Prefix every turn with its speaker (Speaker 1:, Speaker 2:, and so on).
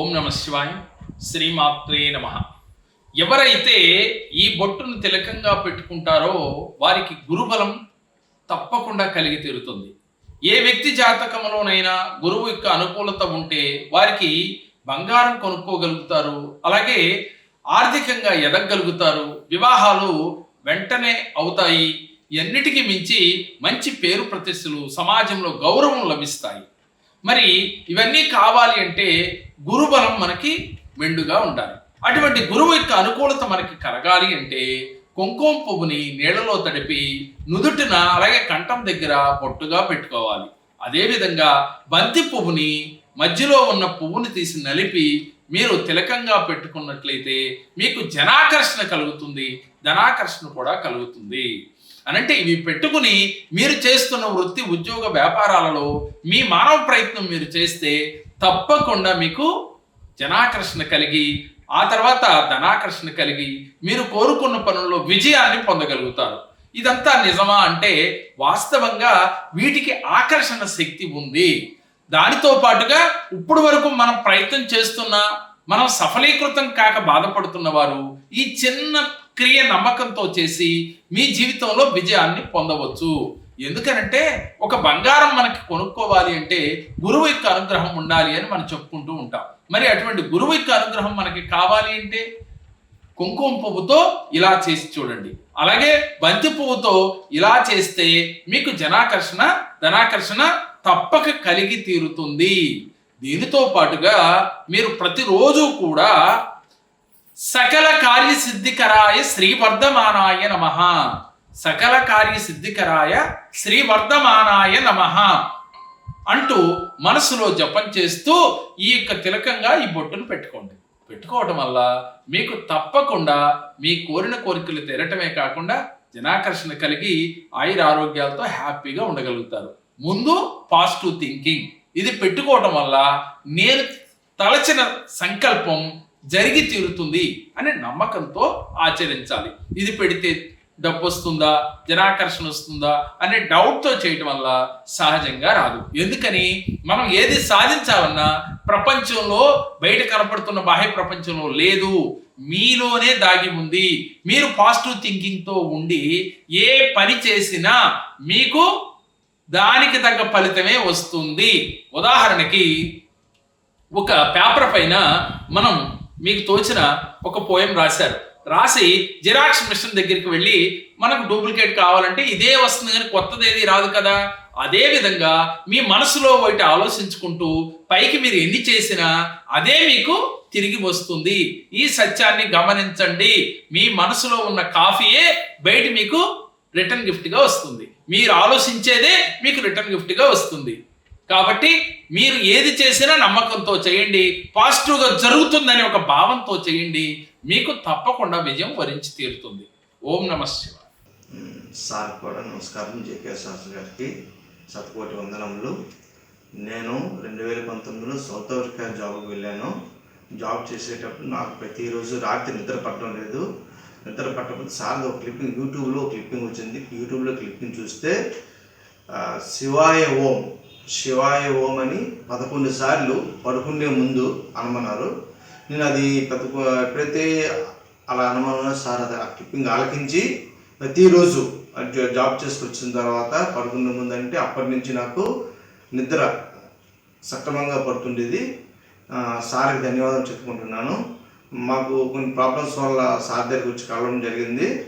Speaker 1: ఓం నమ శివాయ శ్రీమాత్రే నమ. ఎవరైతే ఈ బొట్టును తిలకంగా పెట్టుకుంటారో వారికి గురుబలం తప్పకుండా కలిగి తీరుతుంది. ఏ వ్యక్తి జాతకంలోనైనా గురువు యొక్క అనుకూలత ఉంటే వారికి బంగారం కొనుక్కోగలుగుతారు అలాగే ఆర్థికంగా ఎదగలుగుతారు వివాహాలు వెంటనే అవుతాయి. ఎన్నిటికీ మించి మంచి పేరు ప్రతిష్టలు సమాజంలో గౌరవం లభిస్తాయి. మరి ఇవన్నీ కావాలి అంటే గురుబలం మనకి మెండుగా ఉండాలి. అటువంటి గురువు యొక్క అనుకూలత మనకి కలగాలి అంటే కుంకుమ పువ్వుని నీళ్ళలో తడిపి నుదుటిన అలాగే కంఠం దగ్గర పొట్టుగా పెట్టుకోవాలి. అదేవిధంగా బంతి పువ్వుని మధ్యలో ఉన్న పువ్వుని తీసి నలిపి మీరు తిలకంగా పెట్టుకున్నట్లయితే మీకు జనాకర్షణ కలుగుతుంది ధనాకర్షణ కూడా కలుగుతుంది. అనంటే ఇవి పెట్టుకుని మీరు చేస్తున్న వృత్తి ఉద్యోగ వ్యాపారాలలో మీ మానవ ప్రయత్నం మీరు చేస్తే తప్పకుండా మీకు జనాకర్షణ కలిగి ఆ తర్వాత ధనాకర్షణ కలిగి మీరు కోరుకున్న పనుల్లో విజయాన్ని పొందగలుగుతారు. ఇదంతా నిజమా అంటే వాస్తవంగా వీటికి ఆకర్షణ శక్తి ఉంది. దానితో పాటుగా ఇప్పుడు వరకు మనం ప్రయత్నం చేస్తున్న మనం సఫలీకృతం కాక బాధపడుతున్న వారు ఈ చిన్న క్రియ నమ్మకంతో చేసి మీ జీవితంలో విజయాన్ని పొందవచ్చు. ఎందుకనంటే ఒక బంగారం మనకి కొనుక్కోవాలి అంటే గురువు యొక్క అనుగ్రహం ఉండాలి అని మనం చెప్పుకుంటూ ఉంటాం. మరి అటువంటి గురువు యొక్క అనుగ్రహం మనకి కావాలి అంటే కుంకుమ పువ్వుతో ఇలా చేసి చూడండి. అలాగే బంతి పువ్వుతో ఇలా చేస్తే మీకు జనాకర్షణ ధనాకర్షణ తప్పక కలిగి తీరుతుంది. దీనితో పాటుగా మీరు ప్రతిరోజు కూడా సకల కార్యసిద్ధికరాయ శ్రీవర్ధమానాయ నమ. సకల కార్యసిద్ధికరాయ శ్రీవర్ధమానాయ నమ. అంటూ మనసులో జపం చేస్తూ ఈ యొక్క తిలకంగా ఈ బొట్టును పెట్టుకోండి. పెట్టుకోవటం వల్ల మీకు తప్పకుండా మీ కోరిన కోరికలు తీరటమే కాకుండా జనాకర్షణ కలిగి ఆయుర ఆరోగ్యాలతో హ్యాపీగా ఉండగలుగుతారు. ముందు పాజిటివ్ థింకింగ్. ఇది పెట్టుకోవటం వల్ల నేను తలచిన సంకల్పం జరిగి తీరుతుంది అనే నమ్మకంతో ఆచరించాలి. ఇది పెడితే డబ్బు వస్తుందా? జనాకర్షణ వస్తుందా? అనే డౌట్తో చేయటం వల్ల సహజంగా రాదు. ఎందుకని? మనం ఏది సాధించాలన్నా ప్రపంచంలో బయట కనపడుతున్న బాహ్య ప్రపంచంలో లేదు. మీలోనే దాగి ఉంది. మీరు పాజిటివ్ థింకింగ్తో ఉండి ఏ పని చేసినా మీకు దానికి తగ్గ ఫలితమే వస్తుంది. ఉదాహరణకి ఒక పేపర్ పైన మనం మీకు తోచిన ఒక పోయం రాశారు. రాసి జిరాక్స్ మిషన్ దగ్గరికి వెళ్ళి మనకు డూప్లికేట్ కావాలంటే ఇదే వస్తుంది కానీ కొత్తది ఏది రాదు కదా. అదే విధంగా మీ మనసులో ఒకటి ఆలోచించుకుంటూ పైకి మీరు ఎన్ని చేసినా అదే మీకు తిరిగి వస్తుంది. ఈ సత్యాన్ని గమనించండి. మీ మనసులో ఉన్న కాఫీయే బయట మీకు రిటర్న్ గిఫ్ట్గా వస్తుంది. మీరు ఆలోచించేదే మీకు రిటర్న్ గిఫ్ట్గా వస్తుంది. కాబట్టి మీరు ఏది చేసినా నమ్మకంతో చేయండి పాజిటివ్గా జరుగుతుందని ఒక భావంతో చేయండి మీకు తప్పకుండా విజయం వరించి తీరుతుంది. ఓం నమ శివ
Speaker 2: సార్ కూడా నమస్కారం జేకే శాస్త్రి గారికి సత్కోటి వందనములు. నేను రెండు వేల పంతొమ్మిదిలో సౌత్ ఆఫ్రికా జాబ్కి వెళ్ళాను. జాబ్ చేసేటప్పుడు నాకు ప్రతిరోజు రాత్రి నిద్ర పట్టడం లేదు. నిద్ర పట్టకపోతే సార్ ఒక క్లిప్పింగ్ యూట్యూబ్లో ఒక క్లిప్పింగ్ వచ్చింది. యూట్యూబ్లో క్లిప్పింగ్ చూస్తే శివాయ ఓం శివాయ ఓం అని పదకొండు సార్లు పడుకునే ముందు అనమన్నారు. నేను అది పెద్ద ఎప్పుడైతే అలా అనుమానం సార్ అది టిప్పింగ్ ఆలకించి ప్రతిరోజు జా- జాబ్ చేసుకొచ్చిన తర్వాత పడుకునే ముందు అంటే అప్పటి నుంచి నాకు నిద్ర సక్రమంగా పడుతుండేది. సార్కి ధన్యవాదాలు చెప్పుకుంటున్నాను. మాకు కొన్ని ప్రాబ్లమ్స్ వల్ల సార్ దగ్గరికి వచ్చి కలవడం జరిగింది.